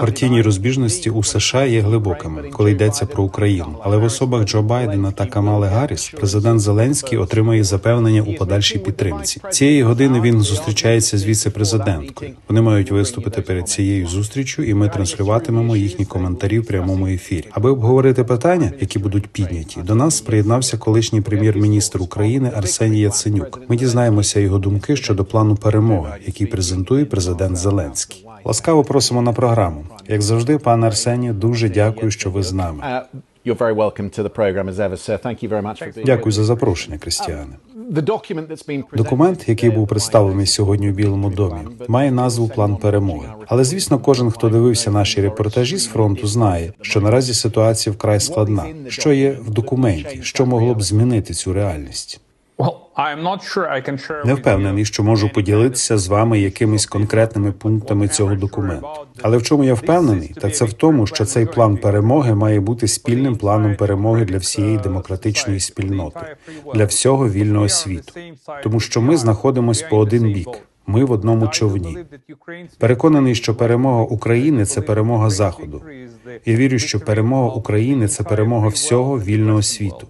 Партійні розбіжності у США є глибокими, коли йдеться про Україну. Але в особах Джо Байдена та Камали Гарріс президент Зеленський отримає запевнення у подальшій підтримці. Цієї години він зустрічається з віце-президенткою. Вони мають виступити перед цією зустрічю, і ми транслюватимемо їхні коментарі в прямому ефірі. Аби обговорити питання, які будуть підняті, до нас приєднався колишній прем'єр-міністр України Арсеній Яценюк. Ми дізнаємося його думки щодо плану перемоги, який презентує президент Зеленський. Ласкаво просимо на програму. Як завжди, пане Арсенію, дуже дякую, що ви з нами. Uh, Дякую за запрошення, Крістіане. That's Документ, який був представлений сьогодні у Білому домі, має назву План перемоги. Але звісно, кожен, хто дивився наші репортажі з фронту, знає, що наразі ситуація вкрай складна. Що є в документі, що могло б змінити цю реальність? Не впевнений, що можу поділитися з вами якимись конкретними пунктами цього документу. Але в чому я впевнений, так це в тому, що цей план перемоги має бути спільним планом перемоги для всієї демократичної спільноти, для всього вільного світу. Тому що ми знаходимося по один бік. Ми в одному човні. Переконаний, що перемога України це перемога Заходу. Я вірю, що перемога України це перемога всього вільного світу.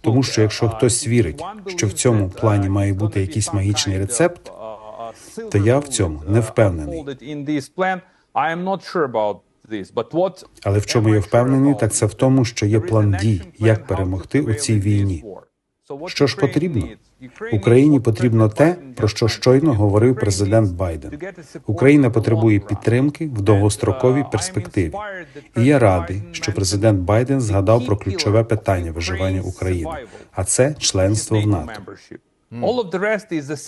Тому що якщо хтось вірить, що в цьому плані має бути якийсь магічний рецепт, то я в цьому не впевнений. Але в чому я впевнений, так це в тому, що є план дій, як перемогти у цій війні. Що ж потрібно? Україні потрібно те, про що щойно говорив президент Байден. Україна потребує підтримки в довгостроковій перспективі. І я радий, що президент Байден згадав про ключове питання виживання України, а це членство в НАТО.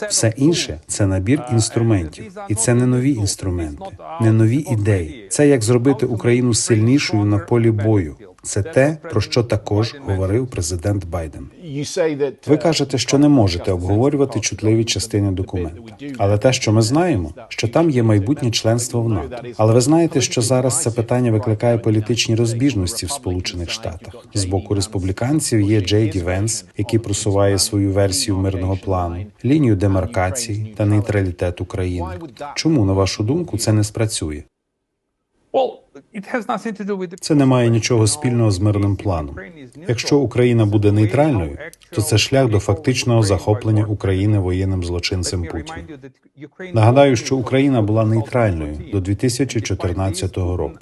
Все інше це набір інструментів, і це не нові інструменти, не нові ідеї. Це як зробити Україну сильнішою на полі бою. Це те, про що також говорив президент Байден. Ви кажете, що не можете обговорювати чутливі частини документу, але те, що ми знаємо, що там є майбутнє членство в НАТО. Але ви знаєте, що зараз це питання викликає політичні розбіжності в Сполучених Штатах. З боку республіканців є Джей Ді Венс, який просуває свою версію мирного плану, лінію демаркації та нейтралітет України. Чому на вашу думку це не спрацює? Це не має нічого спільного з мирним планом. Якщо Україна буде нейтральною, то це шлях до фактичного захоплення України воєнним злочинцем Путіним. Нагадаю, що Україна була нейтральною до 2014 року.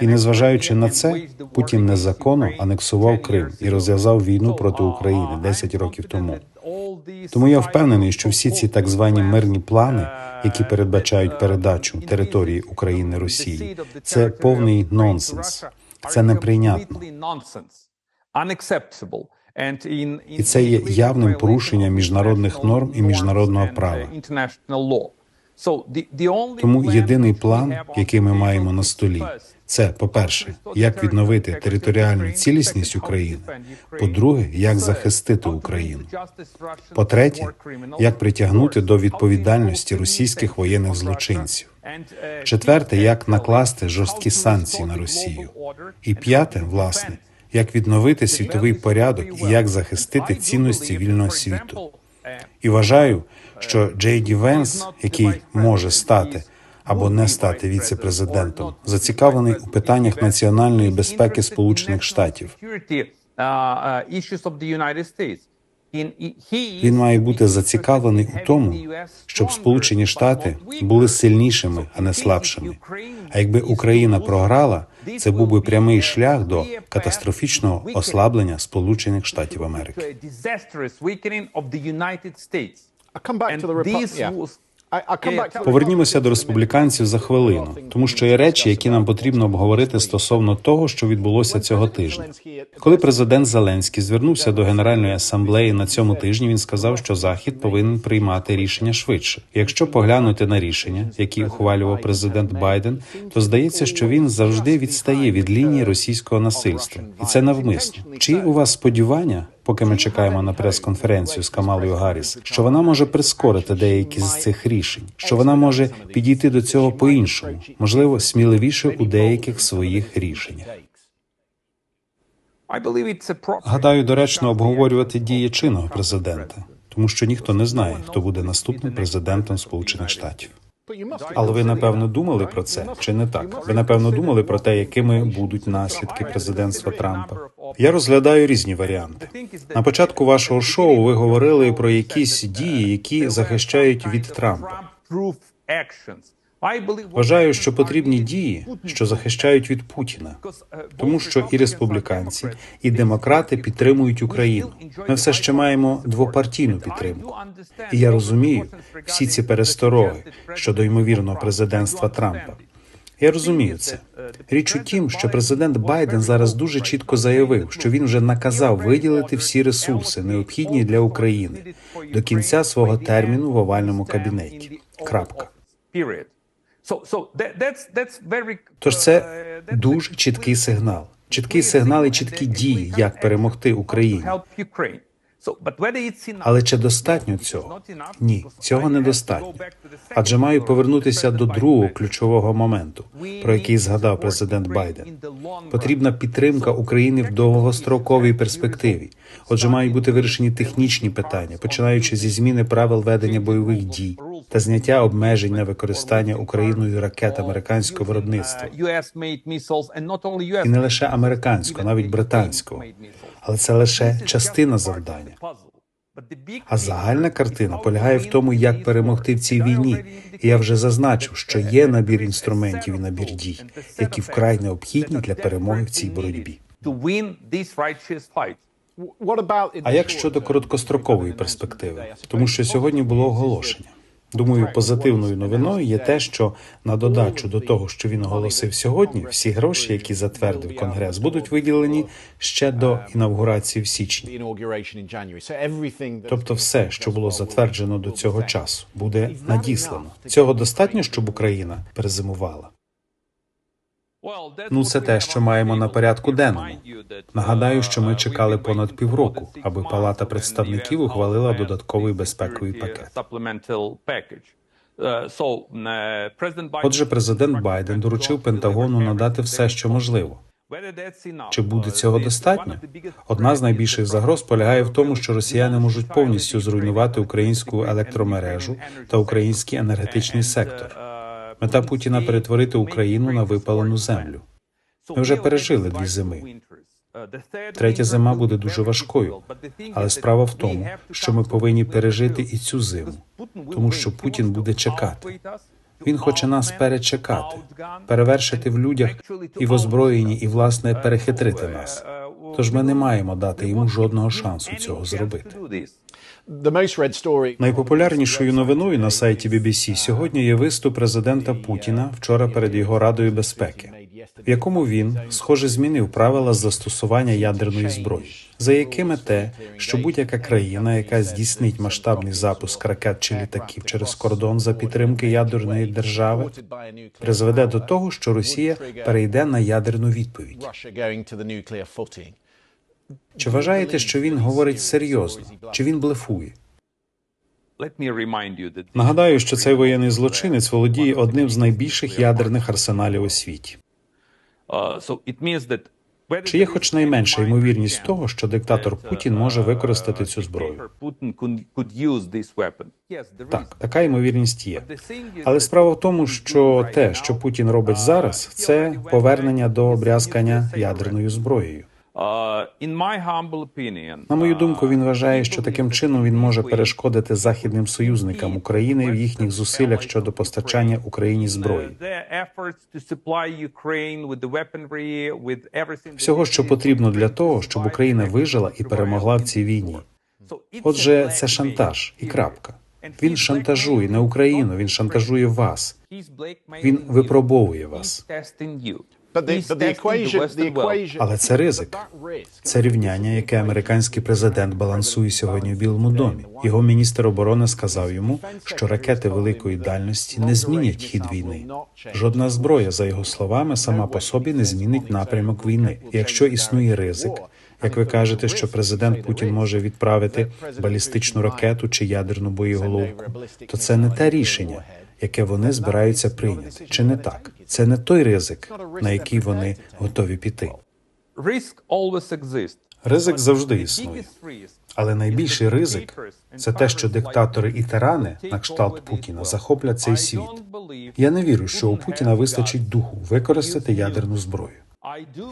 І незважаючи на це, Путін незаконно анексував Крим і розв'язав війну проти України 10 років тому. Тому я впевнений, що всі ці так звані мирні плани, які передбачають передачу території України Росії, це повний нонсенс. Це неприйнятно. І це є явним порушенням міжнародних норм і міжнародного права. Тому єдиний план, який ми маємо на столі, це по-перше, як відновити територіальну цілісність України. По-друге, як захистити Україну. По-третє, як притягнути до відповідальності російських воєнних злочинців. Четверте, як накласти жорсткі санкції на Росію. І п'яте, власне, як відновити світовий порядок і як захистити цінності вільного світу. І вважаю, що Джей Ді Венс, який може стати або не стати віце-президентом, зацікавлений у питаннях національної безпеки Сполучених Штатів. Він має бути зацікавлений у тому, щоб Сполучені Штати були сильнішими, а не слабшими. А якби Україна програла, це був би прямий шлях до катастрофічного ослаблення Сполучених Штатів Америки. Повернімося до республіканців за хвилину, тому що є речі, які нам потрібно обговорити стосовно того, що відбулося цього тижня. Коли президент Зеленський звернувся до Генеральної асамблеї на цьому тижні, він сказав, що Захід повинен приймати рішення швидше. Якщо поглянути на рішення, які ухвалював президент Байден, то здається, що він завжди відстає від лінії російського насильства, і це навмисно. Чи у вас сподівання? Поки ми чекаємо на прес-конференцію з Камалою Гарріс, що вона може прискорити деякі з цих рішень, що вона може підійти до цього по-іншому, можливо, сміливіше у деяких своїх рішеннях. Гадаю, доречно обговорювати дії чинного президента, тому що ніхто не знає, хто буде наступним президентом Сполучених Штатів. Але ви напевно думали про це чи не так? Ви напевно думали про те, якими будуть наслідки президентства Трампа. Я розглядаю різні варіанти. На початку вашого шоу ви говорили про якісь дії, які захищають від Трампа. Вважаю, що потрібні дії, що захищають від Путіна, тому що і республіканці, і демократи підтримують Україну. Ми все ще маємо двопартійну підтримку. І я розумію всі ці перестороги щодо ймовірного президентства Трампа. Я розумію це. Річ у тім, що президент Байден зараз дуже чітко заявив, що він вже наказав виділити всі ресурси, необхідні для України, до кінця свого терміну в овальному кабінеті. Крапка. Тож це дуже чіткий сигнал, чіткий сигнал і чіткі дії, як перемогти Україні. Але чи достатньо цього? Ні, цього недостатньо. Адже маю повернутися до другого ключового моменту, про який згадав президент Байден. Потрібна підтримка України в довгостроковій перспективі. Отже, мають бути вирішені технічні питання, починаючи зі зміни правил ведення бойових дій та зняття обмежень на використання Україною ракет американського виробництва. І не лише американського, навіть британського. Але це лише частина завдання. А загальна картина полягає в тому, як перемогти в цій війні. І я вже зазначив, що є набір інструментів і набір дій, які вкрай необхідні для перемоги в цій боротьбі. А як щодо короткострокової перспективи? Тому що сьогодні було оголошення. Думаю, позитивною новиною є те, що на додачу до того, що він оголосив сьогодні, всі гроші, які затвердив Конгрес, будуть виділені ще до інавгурації в січні. Тобто, все, що було затверджено до цього часу, буде надіслано. Цього достатньо, щоб Україна перезимувала. Ну, це те, що маємо на порядку денному. Нагадаю, що ми чекали понад півроку, аби Палата представників ухвалила додатковий безпековий пакет. Отже, президент Байден доручив Пентагону надати все, що можливо. Чи буде цього достатньо? Одна з найбільших загроз полягає в тому, що росіяни можуть повністю зруйнувати українську електромережу та український енергетичний сектор. Мета Путіна перетворити Україну на випалену землю. Ми вже пережили дві зими. Третя зима буде дуже важкою, Але справа в тому, що ми повинні пережити і цю зиму, тому що Путін буде чекати. Він хоче нас перечекати, перевершити в людях і в озброєнні, і власне перехитрити нас. Тож ми не маємо дати йому жодного шансу цього зробити. Найпопулярнішою новиною на сайті BBC сьогодні є виступ президента Путіна вчора перед його радою безпеки, в якому він, схоже, змінив правила застосування ядерної зброї, за якими те, що будь-яка країна, яка здійснить масштабний запуск ракет чи літаків через кордон за підтримки ядерної держави, призведе до того, що Росія перейде на ядерну відповідь. Чи вважаєте, що він говорить серйозно? Чи він блефує? Нагадаю, що цей воєнний злочинець володіє одним з найбільших ядерних арсеналів у світі. Чи є хоч найменша ймовірність того, що диктатор Путін може використати цю зброю? Так, така ймовірність є. Але справа в тому, що те, що Путін робить зараз, це повернення до обрязкання ядерною зброєю. На мою думку, він вважає, що таким чином він може перешкодити західним союзникам України в їхніх зусиллях щодо постачання Україні зброї. Всього, що потрібно для того, щоб Україна вижила і перемогла в цій війні. Отже, це шантаж і крапка. Він шантажує не Україну, він шантажує вас. Він випробовує вас. Але це ризик. Це рівняння, яке американський президент балансує сьогодні в Білому домі. Його міністр оборони сказав йому, що ракети великої дальності не змінять хід війни. Жодна зброя, за його словами, сама по собі не змінить напрямок війни. І Якщо існує ризик, як ви кажете, що президент Путін може відправити балістичну ракету чи ядерну боєголовку, то це не те рішення, яке вони збираються прийняти. Чи не так? Це не той ризик, на який вони готові піти. Ризик завжди існує. Але найбільший ризик це те, що диктатори і тирани на кшталт Путіна захоплять цей світ. Я не вірю, що у Путіна вистачить духу використати ядерну зброю.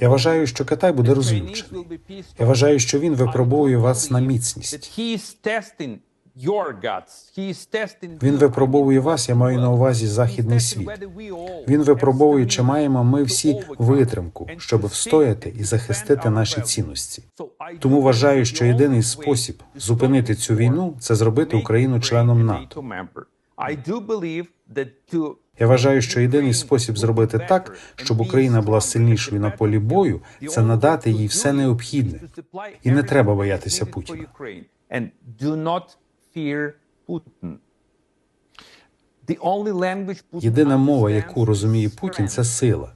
Я вважаю, що Китай буде розлючений. Я вважаю, що він випробовує вас на міцність. Він випробовує вас, я маю на увазі західний світ. Він випробовує, чи маємо ми всі витримку, щоб встояти і захистити наші цінності. Тому вважаю, що єдиний спосіб зупинити цю війну це зробити Україну членом НАТО. Я вважаю, що єдиний спосіб зробити так, щоб Україна була сильнішою на полі бою, це надати їй все необхідне. І не треба боятися Путіна. Єдина мова, яку розуміє Путін, це сила.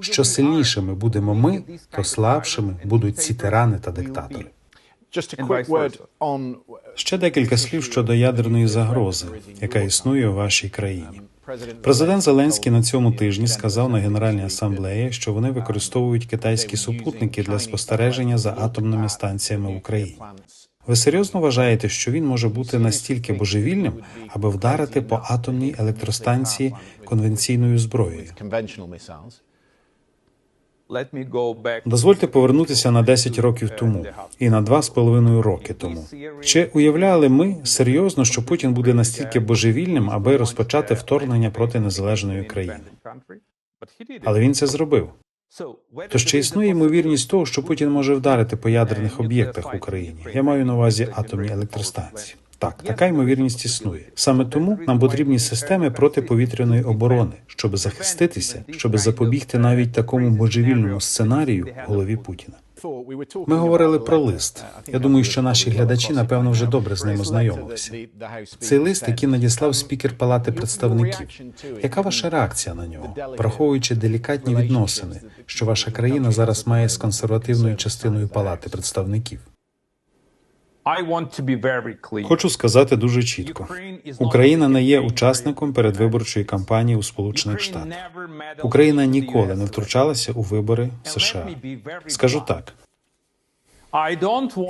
Що сильнішими будемо ми, то слабшими будуть ці тирани та диктатори. Just a quick word on Ще декілька слів щодо ядерної загрози, яка існує у вашій країні. Президент Зеленський на цьому тижні сказав на Генеральній асамблеї, що вони використовують китайські супутники для спостереження за атомними станціями в Україні. Ви серйозно вважаєте, що він може бути настільки божевільним, аби вдарити по атомній електростанції конвенційною зброєю? Дозвольте повернутися на 10 років тому і на два з половиною роки тому. Чи уявляли ми серйозно, що Путін буде настільки божевільним, аби розпочати вторгнення проти незалежної країни? Але він це зробив. Тож чи існує ймовірність того, що Путін може вдарити по ядерних об'єктах в Україні? Я маю на увазі атомні електростанції. Так, така ймовірність існує. Саме тому нам потрібні системи протиповітряної оборони, щоб захиститися, щоб запобігти навіть такому божевільному сценарію в голові Путіна. Ми говорили про лист. Я думаю, що наші глядачі напевно вже добре з ним ознайомилися. Цей лист, який надіслав спікер Палати представників. Яка ваша реакція на нього, враховуючи делікатні відносини, що ваша країна зараз має з консервативною частиною Палати представників? Хочу сказати дуже чітко: Україна не є учасником передвиборчої кампанії у Сполучених Штатах. Україна ніколи не втручалася у вибори в США. Скажу так.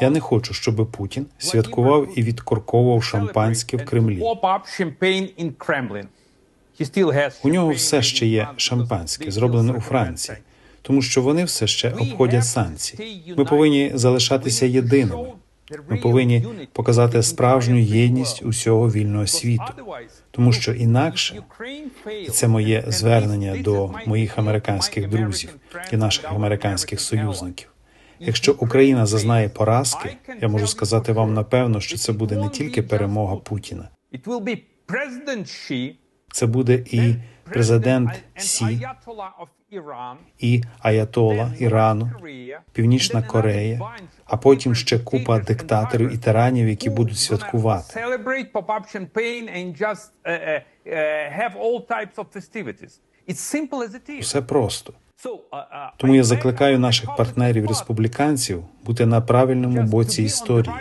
Я не хочу, щоб Путін святкував і відкорковував шампанське в Кремлі. У нього все ще є шампанське, зроблене у Франції, тому що вони все ще обходять санкції. Ми повинні залишатися єдиними. Ми повинні показати справжню єдність усього вільного світу, тому що інакше і це моє звернення до моїх американських друзів і наших американських союзників. Якщо Україна зазнає поразки, я можу сказати вам напевно, що це буде не тільки перемога Путіна, це буде і президент Сі, і Аятола Ірану, Північна Корея, а потім ще купа диктаторів і тиранів, які будуть святкувати. Все просто. Тому я закликаю наших партнерів республіканців бути на правильному боці історії.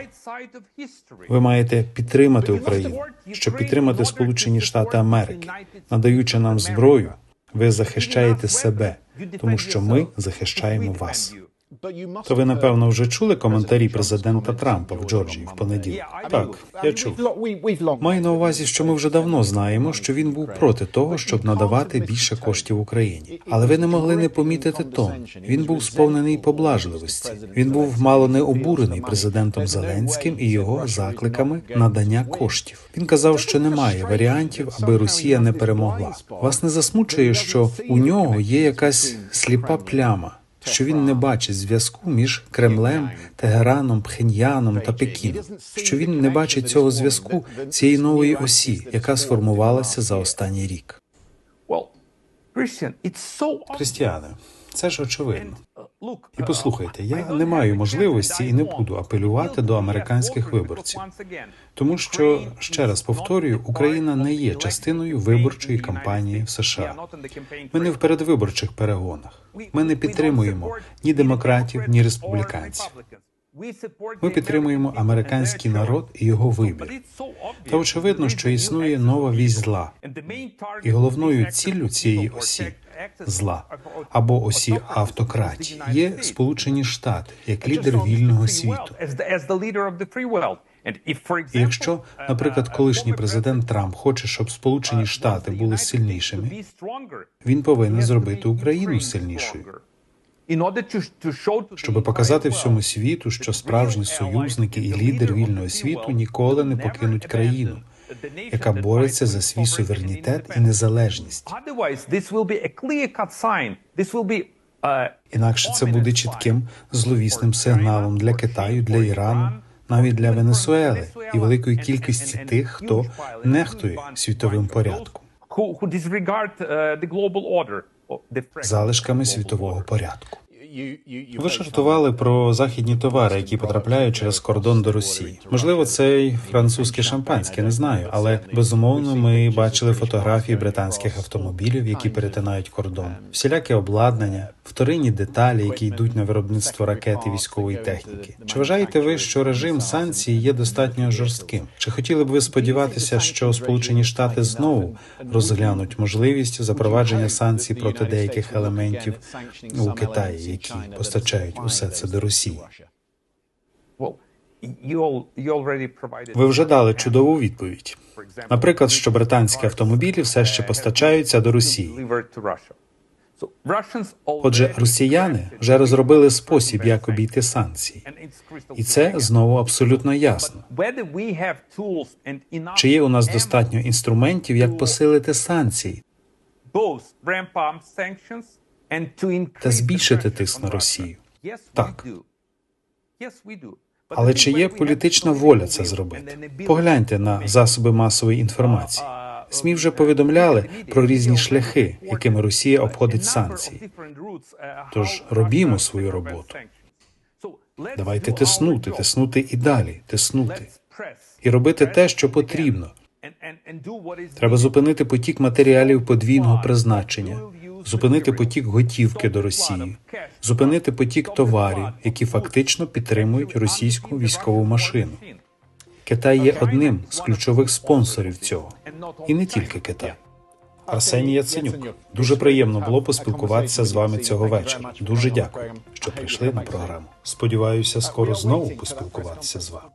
Ви маєте підтримати Україну, щоб підтримати Сполучені Штати Америки, надаючи нам зброю. Ви захищаєте себе, тому що ми захищаємо вас. То ви напевно вже чули коментарі президента Трампа в Джорджії в понеділок? Так, я чув. Маю на увазі, що ми вже давно знаємо, що він був проти того, щоб надавати більше коштів Україні. Але ви не могли не помітити тон. Він був сповнений поблажливості. Він був мало не обурений президентом Зеленським і його закликами надання коштів. Він казав, що немає варіантів, аби Росія не перемогла. Вас не засмучує, що у нього є якась сліпа пляма що він не бачить зв'язку між Кремлем, Тегераном, Пхеньяном та Пекіном, що він не бачить цього зв'язку цієї нової осі, яка сформувалася за останній рік. Християни, це ж очевидно. І послухайте, я не маю можливості і не буду апелювати до американських виборців, тому що ще раз повторюю, Україна не є частиною виборчої кампанії в США. Ми не в передвиборчих перегонах. Ми не підтримуємо ні демократів, ні республіканців. Ми підтримуємо американський народ і його вибір. Та очевидно, що існує нова вісь зла, і головною ціллю цієї осі зла. Або осі автократії є Сполучені Штати як лідер вільного світу. І якщо, наприклад, колишній президент Трамп хоче, щоб Сполучені Штати були сильнішими, він повинен зробити Україну сильнішою, щоб показати всьому світу, що справжні союзники і лідер вільного світу ніколи не покинуть країну, яка бореться за свій суверенітет і незалежність. Інакше це буде чітким зловісним сигналом для Китаю, для Ірану, навіть для Венесуели і великої кількості тих, хто нехтує світовим порядком, залишками світового порядку. Ви жартували про західні товари, які потрапляють через кордон до Росії. Можливо, це й французьке шампанське, не знаю, але безумовно ми бачили фотографії британських автомобілів, які перетинають кордон, всіляке обладнання, вторинні деталі, які йдуть на виробництво ракет і військової техніки. Чи вважаєте ви, що режим санкцій є достатньо жорстким? Чи хотіли б ви сподіватися, що Сполучені Штати знову розглянуть можливість запровадження санкцій проти деяких елементів у Китаї, які постачають усе це до Росії? Ви вже дали чудову відповідь. Наприклад, що британські автомобілі все ще постачаються до Росії. Отже, росіяни вже розробили спосіб, як обійти санкції, і це знову абсолютно ясно. Чи є у нас достатньо інструментів, як посилити санкції та збільшити тиск на Росію? Так. Але чи є політична воля це зробити? Погляньте на засоби масової інформації. СМІ вже повідомляли про різні шляхи, якими Росія обходить санкції. Тож робімо свою роботу. Давайте тиснути, тиснути і далі, тиснути і робити те, що потрібно. Треба зупинити потік матеріалів подвійного призначення, зупинити потік готівки до Росії, зупинити потік товарів, які фактично підтримують російську військову машину. Китай є одним з ключових спонсорів цього, і не тільки Китай. Арсеній Яценюк. Дуже приємно було поспілкуватися з вами цього вечора. Дуже дякую, що прийшли на програму. Сподіваюся, скоро знову поспілкуватися з вами.